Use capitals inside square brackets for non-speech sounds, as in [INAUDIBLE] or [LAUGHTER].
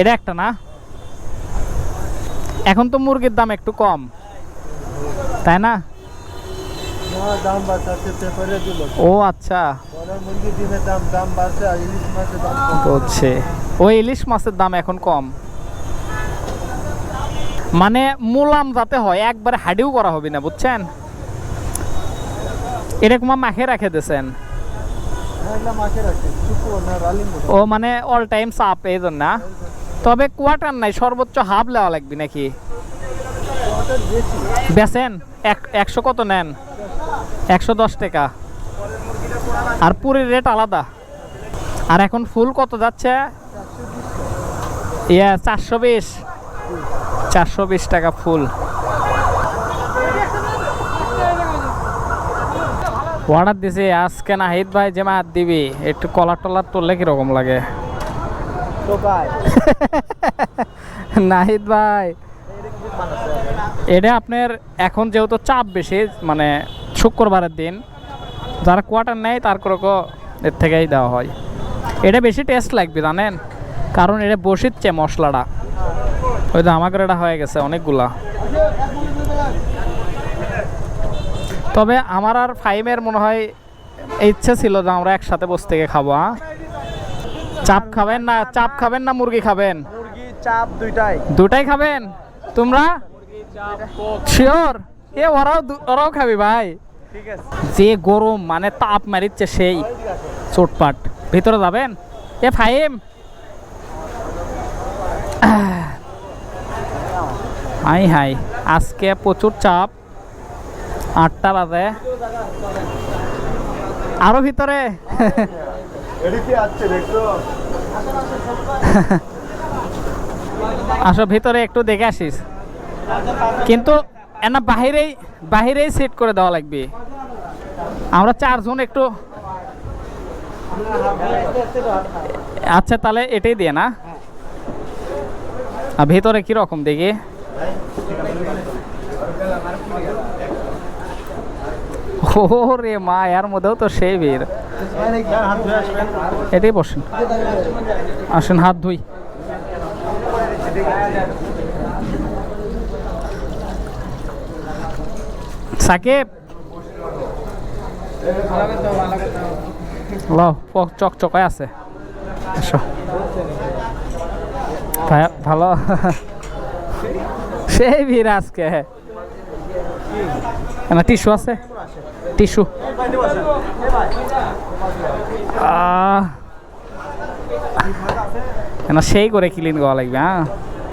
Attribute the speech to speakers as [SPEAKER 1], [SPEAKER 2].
[SPEAKER 1] এটা একটা না? এখন তো মুরগির দাম একটু কম। তাই না?
[SPEAKER 2] দিল।
[SPEAKER 1] ও আচ্ছা।
[SPEAKER 2] বাড়ছে আর ইলিশ মাছের দাম
[SPEAKER 1] এখন কম। মানে মুলাম যাতে হয় একবারে হাডিও করা হবে না বুঝছেন? এরকম মাখে রেখে দিয়েছেন।
[SPEAKER 2] হ্যাঁ
[SPEAKER 1] ও মানে অল টাইম চাপ এই জন্য? তবে কোয়ার্টার নাই, সর্বোচ্চ হাফ লেওয়া লাগবে নাকি? বেচেন, এক একশো কত নেন? একশো দশ টাকা। আর পুরীর রেট আলাদা। আর এখন ফুল কত যাচ্ছে? ইয়া, চারশো বিশ। চারশো বিশ টাকা ফুল। অর্ডার দিছি, আজকে নাহিদ ভাই যে মাছ দিবি। একটু কলার টলার তুললে কীরকম লাগে? [LAUGHS] নাহিদ ভাই। এটা আপনার এখন যেহেতু চাপ বেশি মানে শুক্রবারের দিন, যারা কোয়ার্টার নেয় তার করে এর থেকেই দেওয়া হয়। এটা বেশি টেস্ট লাগবে, জানেন? কারণ এটা বসিচ্ছে মশলাটা। ওই তো আমাকে এটা হয়ে গেছে অনেকগুলা। তবে আমার আর ফাইমের মনে হয় ইচ্ছে ছিল যে আমরা একসাথে বসে থেকে খাব হ্যাঁ চাপ খাবেন না চাপ খাবেন না মুরগি খাবেন?
[SPEAKER 2] মুরগি চাপ দুইটাই।
[SPEAKER 1] দুটাই খাবেন? তোমরা? শিওর এ ওরাও ওরাও খাবি ভাই। যে গরম মানে তাপ মারিচ্ছে সেই চোটপাট। ভিতরে যাবেন? এ ফাইম হাই হাই। আজকে প্রচুর চাপ। আটটা বাজে। আরও ভিতরে? [LAUGHS] আসো, ভিতরে একটু দেখে আসিস। কিন্তু এনা বাহিরেই বাহিরেই সেট করে দেওয়া লাগবে। আমরা চারজন একটু আচ্ছা তাহলে এটাই দিয়ে না? আর ভেতরে কি রকম দেখি? ও রে মা, এর মধ্যেও তো সেই ভিড়। এটাই বসেন। আসেন হাত ধুই। সাকিব। ল চকচকায় আছে। এসো ভালো। সেই ভিড় আজকে। টিস্যু আছে? টিস্যু। আহ। না সেই করে ক্লিন করা লাগবে হ্যাঁ।